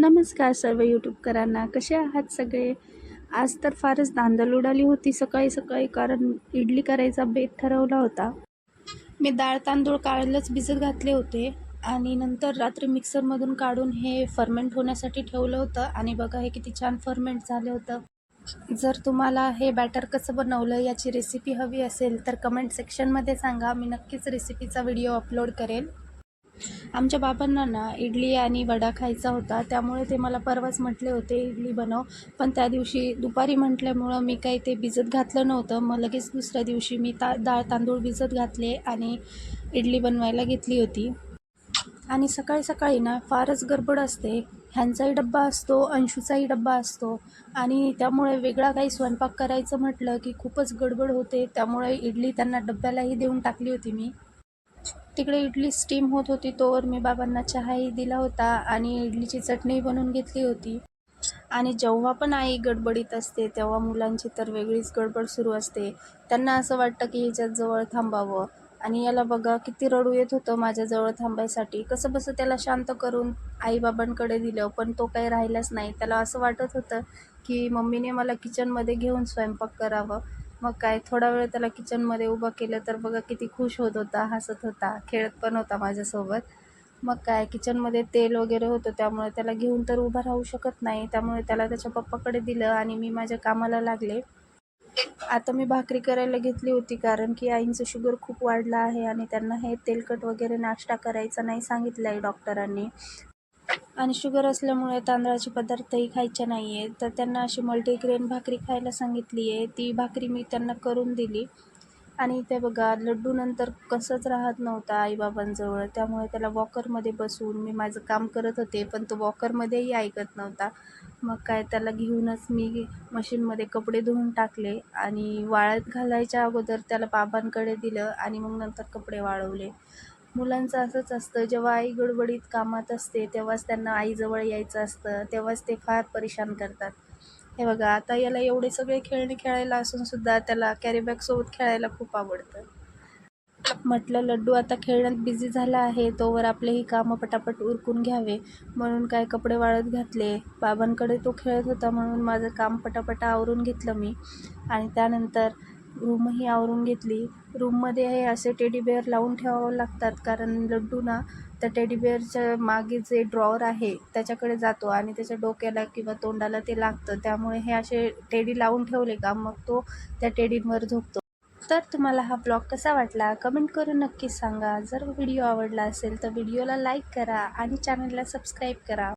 नमस्कार सर्व यूट्यूबकरांना. कसे आहात सगळे? आज तर फारच दांदल उडाली होती सकाळी सकाळी कारण इडली करायचा बेत ठरवला होता. मी डाळ तांदूळ काढलंच भिजत घातले होते आणि नंतर रात्री मिक्सरमधून काढून हे फर्मेंट होण्यासाठी ठेवलं होतं आणि बघा हे किती छान फर्मेंट झालं होतं. जर तुम्हाला हे बॅटर कसं बनवलं याची रेसिपी हवी असेल तर कमेंट सेक्शनमध्ये सांगा. मी नक्कीच रेसिपीचा व्हिडिओ अपलोड करेल आमच्या बाबांना ना इडली आणि वडा खायचा होता त्यामुळे ते मला परवाच म्हटले होते इडली बनव. पण त्या दिवशी दुपारी म्हटल्यामुळं मी काही ते भिजत घातलं नव्हतं. मग लगेच दुसऱ्या दिवशी मी ता डाळ तांदूळ भिजत घातले आणि इडली बनवायला घेतली होती. आणि सकाळी सकाळी ना फारच गडबड असते. ह्यांचाही डब्बा असतो अंशूचाही डब्बा असतो. आणि त्यामुळे वेगळा काही स्वयंपाक करायचं म्हटलं की खूपच गडबड होते. त्यामुळे इडली त्यांना डब्यालाही देऊन टाकली होती मी. तिकडे इडली स्टीम होत होती. तोवर मी बाबांना चहाही दिला होता आणि इडलीची चटणी बनवून घेतली होती. आणि जेव्हा पण आई गडबडीत असते तेव्हा मुलांची तर वेगळीच गडबड सुरू असते. त्यांना असं वाटतं की ह्याच्यात जवळ थांबावं. आणि याला बघा किती रडू येत होतं माझ्याजवळ थांबायसाठी. कसं बसं त्याला शांत करून आईबाबांकडे दिलं पण तो काही राहिलाच नाही. त्याला असं वाटत होतं की मम्मीने मला किचनमध्ये घेऊन स्वयंपाक करावं. मग काय थोडा वेळ त्याला किचनमध्ये उभं केलं तर बघा किती खुश होत होता हसत होता खेळत पण होता माझ्यासोबत. मग काय किचनमध्ये तेल वगैरे होतं त्यामुळे त्याला घेऊन तर उभा राहू शकत नाही. त्यामुळे त्याला त्याच्या पप्पाकडे दिलं आणि मी माझ्या कामाला लागले. आता मी भाकरी करायला घेतली होती कारण की आईंचं शुगर खूप वाढलं आहे आणि त्यांना हे तेलकट वगैरे नाश्ता करायचा नाही सांगितलं आहे डॉक्टरांनी आणि शुगर असल्यामुळे तांदळाचे पदार्थही खायचे नाही आहेत तर त्यांना अशी मल्टीग्रेन भाकरी खायला सांगितली आहे ती भाकरी मी त्यांना करून दिली. आणि ते बघा लड्डू नंतर कसंच राहत नव्हता आईबाबांजवळ. त्यामुळे त्याला वॉकरमध्ये बसून मी माझं काम करत होते पण तो वॉकरमध्येही ऐकत नव्हता. मग काय त्याला घेऊनच मी मशीनमध्ये कपडे धुवून टाकले आणि वाळत घालायच्या अगोदर त्याला बाबांकडे दिलं आणि मग नंतर कपडे वाळवले. मुलांचं असंच असतं जेव्हा आई गडबडीत कामात असते तेव्हाच त्यांना आईजवळ यायचं असतं तेव्हाच ते फार परेशान करतात. हे बघा आता याला एवढे सगळे खेळणे खेळायला असूनसुद्धा त्याला कॅरीबॅगसोबत खेळायला खूप आवडतं. म्हटलं लड्डू आता खेळण्यात बिझी झाला आहे तोवर आपलेही कामं पटापट उरकून घ्यावे. म्हणून काय कपडे वाळत घातले. बाबांकडे तो खेळत होता म्हणून माझं काम पटापट आवरून घेतलं मी. आणि त्यानंतर रूमही आवरून घेतली. रूममध्ये हे असे टेडी बेअर लावून ठेवावं लागतात. कारण लड्डू ना त्या टेडी बेअरच्या मागे जे ड्रॉवर आहे त्याच्याकडे जातो आणि त्याच्या डोक्याला किंवा तोंडाला ते लागतं. त्यामुळे हे असे टेडी लावून ठेवले का? मग तो त्या टेडींवर झोपतो. तर तुम्हाला हा ब्लॉग कसा वाटला? कमेंट करून नक्कीच सांगा. जर व्हिडिओ आवडला असेल तर व्हिडिओला लाईक करा आणि चॅनलला सबस्क्राईब करा.